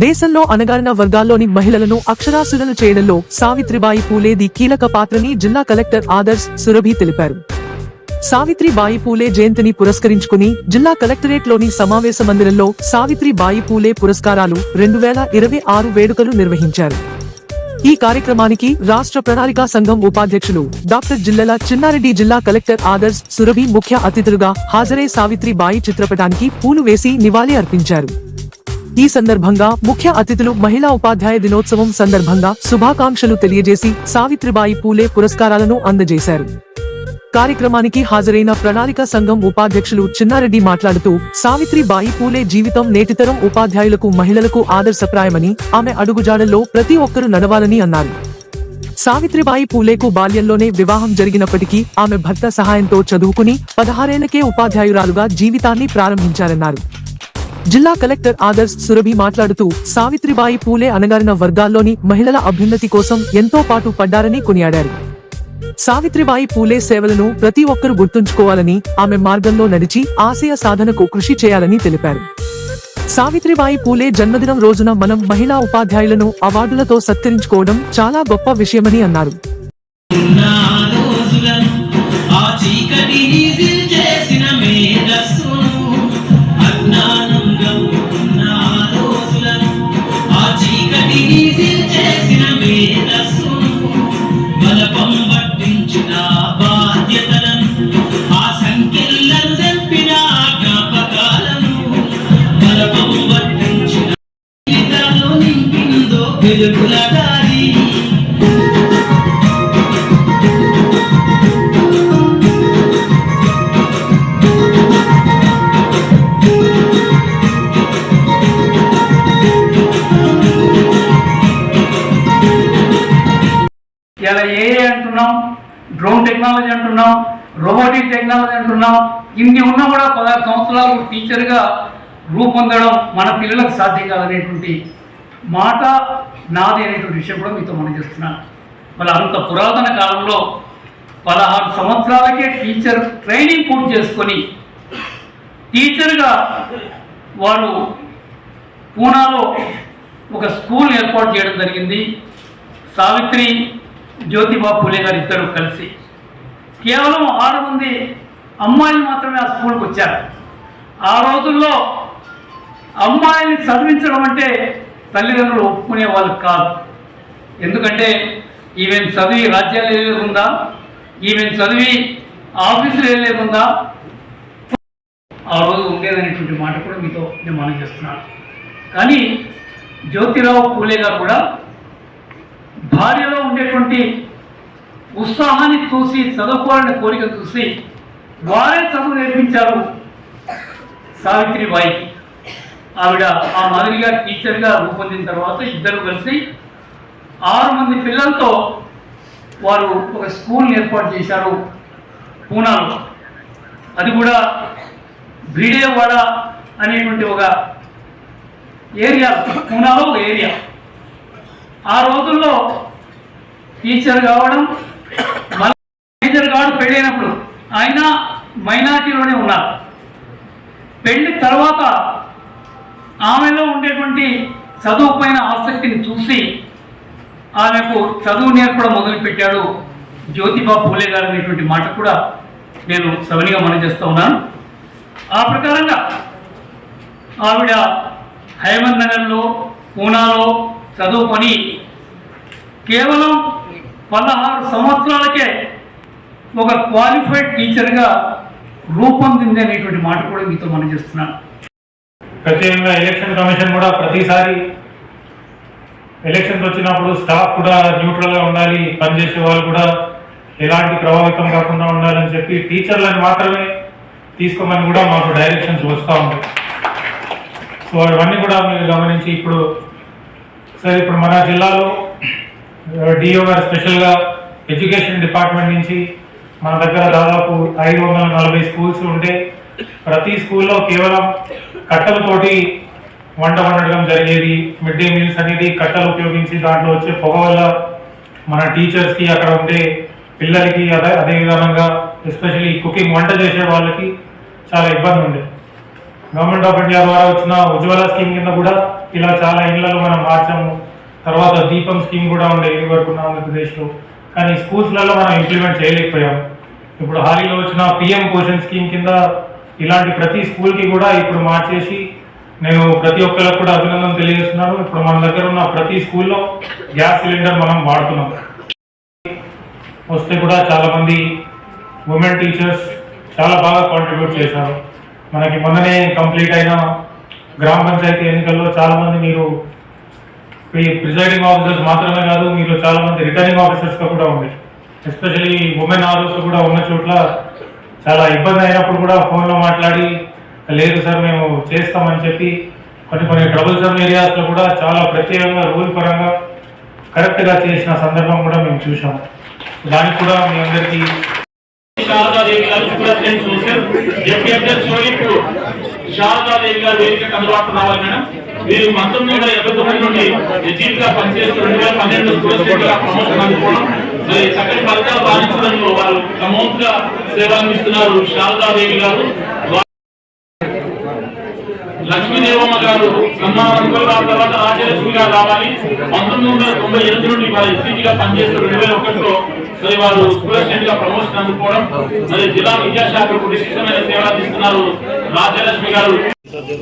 దేశంలో అణగారిన వర్గాల్లోని మహిళలను అక్షరాస్యులను చేయడంలో సావిత్రిబాయి పూలేది కీలక పాత్రని జిల్లా కలెక్టర్ ఆదర్శ్ సురభి తెలిపారు. సావిత్రిబాయి పూలే జయంతిని పురస్కరించుకుని జిల్లా కలెక్టరేట్లోని సమావేశ మందిరంలో సావిత్రిబాయి పూలే పురస్కారాలు రెండు వేల ఇరవై ఆరు వేడుకలు నిర్వహించారు. ఈ కార్యక్రమానికి రాష్ట్ర ప్రణాళికా సంఘం ఉపాధ్యక్షులు డాక్టర్ జిల్లెల చిన్నారెడ్డి జిల్లా కలెక్టర్ ఆదర్శ్ సురభి ముఖ్య అతిథులుగా హాజరై సావిత్రిబాయి చిత్రపటానికి పూలు వేసి నివాళి అర్పించారు. ఈ సందర్భంగా ముఖ్య అతిథులు మహిళా ఉపాధ్యాయ దినోత్సవం సందర్భంగా శుభాకాంక్షలు తెలియజేసి సావిత్రిబాయి పూలే పురస్కారాలను అందజేశారు. కార్యక్రమానికి హాజరైన ప్రణాళిక సంఘం ఉపాధ్యక్షులు చిన్నారెడ్డి మాట్లాడుతూ సావిత్రిబాయి పూలే జీవితం నేటితరం ఉపాధ్యాయులకు మహిళలకు ఆదర్శప్రాయమని ఆమె అడుగుజాడల్లో ప్రతి ఒక్కరూ నడవాలని అన్నారు. సావిత్రిబాయి పూలేకు బాల్యంలోనే వివాహం జరిగినప్పటికీ ఆమె భర్త సహాయంతో చదువుకుని పదహారేళ్ళకే ఉపాధ్యాయురాలుగా జీవితాన్ని ప్రారంభించారన్నారు. జిల్లా కలెక్టర్ ఆదర్శ్ సురభి మాట్లాడుతూ సావిత్రిబాయి పూలే అనగారిన వర్గాల్లోని మహిళల అభ్యున్నతి కోసం ఎంతో పాటు పడ్డారని కొనియాడారు. సావిత్రిబాయి పూలే సేవలను ప్రతి ఒక్కరూ గుర్తుంచుకోవాలని ఆమె మార్గంలో నడిచి ఆశయ సాధనకు కృషి చేయాలని తెలిపారు. సావిత్రిబాయి పూలే జన్మదినం రోజున మనం మహిళా ఉపాధ్యాయులను అవార్డులతో సత్కరించుకోవడం చాలా గొప్ప విషయమని అన్నారు. చేసిన బలపం పట్టించిన బాధ్యతలను ఆ సంఖ్యలను తెంపిన జ్ఞాపకాలను బలపం పట్టించిన నింపిందో వెలుగుల ఇలా ఏఏ అంటున్నాం డ్రోన్ టెక్నాలజీ అంటున్నాం రోబోటిక్ టెక్నాలజీ అంటున్నాం. ఇన్ని ఉన్నా కూడా పదహారు సంవత్సరాలు టీచర్గా రూపొందడం మన పిల్లలకు సాధ్యం కాదనేటువంటి మాట నాది అనేటువంటి విషయం కూడా మీతో మనం చేస్తున్నాను. మరి అంత పురాతన కాలంలో పదహారు సంవత్సరాలకే టీచర్ ట్రైనింగ్ పూర్తి చేసుకొని టీచర్గా వారు పూనాలో ఒక స్కూల్ ఏర్పాటు చేయడం జరిగింది. సావిత్రి జ్యోతిబా పూలే గారు ఇద్దరు కలిసి. కేవలం ఆరు మంది అమ్మాయిలు మాత్రమే ఆ స్కూల్కి వచ్చారు. ఆ రోజుల్లో అమ్మాయిని చదివించడం అంటే తల్లిదండ్రులు ఒప్పుకునే వాళ్ళు కాదు. ఎందుకంటే ఈమె చదివి రాజ్యాలు వెళ్ళేదుందా ఈవెన్ చదివి ఆఫీసులు వెళ్ళేదుందా ఆ రోజు ఉండేదనేటువంటి మాట కూడా మీతో నేను మనం చేస్తున్నాను. కానీ జ్యోతిరావు పూలే గారు కూడా భార్యలో ఉండేటువంటి ఉత్సాహాన్ని చూసి చదువుకోవాలనే కోరిక చూసి వారే చదువు నేర్పించారు సావిత్రిబాయికి ఆవిడ ఆ మాదిరిగా టీచర్గా రూపొందిన తర్వాత ఇద్దరు కలిసి ఆరు మంది పిల్లలతో వారు ఒక స్కూల్ ఏర్పాటు చేశారు పూనాలో. అది కూడా బీడేవాడ అనేటువంటి ఒక ఏరియా పూనాలో ఒక ఏరియా. ఆ రోజుల్లో టీచర్ కావడం మళ్ళీ టీచర్ కావడం పెళ్ళైనప్పుడు ఆయన మైనార్టీలోనే ఉన్నారు. పెళ్ళి తర్వాత ఆమెలో ఉండేటువంటి చదువు పైన ఆసక్తిని చూసి ఆమెకు చదువు నేర్పడం మొదలుపెట్టాడు జ్యోతిబా పూలే గారు అనేటువంటి మాట కూడా నేను సవనిగా మనం చేస్తూ ఉన్నాను. ఆ ప్రకారంగా ఆవిడ హైమంత్ నగర్లో పూనాలో చదువుకొని కేవలం పదహారు సంవత్సరాలకే ఒక క్వాలిఫైడ్ టీచర్గా రూపొందింది అనేటువంటి మాట కూడా మీతో మనం చేస్తున్నాను. ప్రత్యేకంగా ఎలక్షన్ కమిషన్ కూడా ప్రతిసారి ఎలక్షన్స్ వచ్చినప్పుడు స్టాఫ్ కూడా న్యూట్రల్గా ఉండాలి పనిచేసే వాళ్ళు కూడా ఎలాంటి ప్రభావితం కాకుండా ఉండాలని చెప్పి టీచర్లను మాత్రమే తీసుకోమని కూడా మాకు డైరెక్షన్స్ వస్తూ ఉంటాయి సో అవన్నీ కూడా మీరు గమనించి ఇప్పుడు సరే ఇప్పుడు మన జిల్లాలో డిఓ గారు స్పెషల్గా ఎడ్యుకేషన్ డిపార్ట్మెంట్ నుంచి మన దగ్గర దాదాపు ఐదు వందల నలభై స్కూల్స్ ఉంటే ప్రతి స్కూల్లో కేవలం కట్టలతోటి వంట వండడం జరిగేది. మిడ్ డే మీల్స్ అనేది కట్టలు ఉపయోగించి దాంట్లో వచ్చే పొగ వల్ల మన టీచర్స్కి అక్కడ ఉండే పిల్లలకి అదే అదే విధంగా ఎస్పెషల్లీ కుకింగ్ వంట చేసే వాళ్ళకి చాలా ఇబ్బంది ఉండేది. గవర్నమెంట్ ఆఫ్ ఇండియా ద్వారా వచ్చిన ఉజ్వల స్కీమ్ కింద కూడా ఇలా చాలా ఇళ్ళలో మనం మార్చాము. తర్వాత దీపం స్కీమ్ కూడా ఉండే ఇది వరకు ఉన్న ఆంధ్రప్రదేశ్లో. కానీ స్కూల్స్లలో మనం ఇంప్లిమెంట్ చేయలేకపోయాం. ఇప్పుడు హాలీలో వచ్చిన పిఎం పోషన్ స్కీమ్ కింద ఇలాంటి ప్రతి స్కూల్కి కూడా ఇప్పుడు మార్చేసి నేను ప్రతి ఒక్కరికి కూడా అభినందన తెలియజేస్తున్నాను. ఇప్పుడు మన దగ్గర ఉన్న ప్రతి స్కూల్లో గ్యాస్ సిలిండర్ మనం వాడుతున్నాం. వస్తే కూడా చాలామంది ఉమెన్ టీచర్స్ చాలా బాగా కాంట్రిబ్యూట్ చేశారు. మనకి మొన్ననే కంప్లీట్ అయిన గ్రామ పంచాయతీ ఎన్నికల్లో చాలా మంది మీరు ప్రిజైడింగ్ ఆఫీసర్స్ మాత్రమే కాదు మీరు చాలా మంది రిటర్నింగ్ ఆఫీసర్స్గా కూడా ఉంది ఎస్పెషల్లీ ఉమెన్ ఆర్ఓస్ కూడా ఉన్న చోట్ల చాలా ఇబ్బంది అయినప్పుడు కూడా ఫోన్లో మాట్లాడి లేదు సార్ మేము చేస్తామని చెప్పి కొన్ని కొన్ని ట్రబుల్ సమ్ ఏరియాస్లో కూడా చాలా ప్రత్యేకంగా రూల్ పరంగా కరెక్ట్గా చేసిన సందర్భం కూడా మేము చూసాము దానికి కూడా మీ అందరికీ శారదాదేవి గారు చూశారు సోషల్. ఎఫ్ఎఫ్ఎస్ షోయింపు శారదాదేవి గారు వేదిక అందుబాటులో రావాలి మేడం. మీరు పంతొమ్మిది వందల ఎనభై తొమ్మిది నుండి చీఫ్గా పనిచేస్తూ రెండు వేల పన్నెండు సూపరింటెండెంట్గా ప్రమోషన్ అందుకోవడం. మరి చక్కటి ఫలితాలు సాధించడంలో వారు క్రమవంతుగా సేవలు అందిస్తున్నారు శారదాదేవి గారు. లక్ష్మీదేవమ్మ గారు సన్మానం తర్వాత రాజలక్ష్మి గారు రావాలి. పంతొమ్మిది వందల తొంభై ఎనిమిది నుండి వారు ఎస్సీగా పనిచేస్తూ రెండు వేల ఒకటిలో మరి వారు సూపరింటెండెంట్గా ప్రమోషన్ అందుకోవడం మరి జిల్లా విద్యాశాఖకు విశిష్టమైన సేవలు అందిస్తున్నారు రాజలక్ష్మి గారు. అది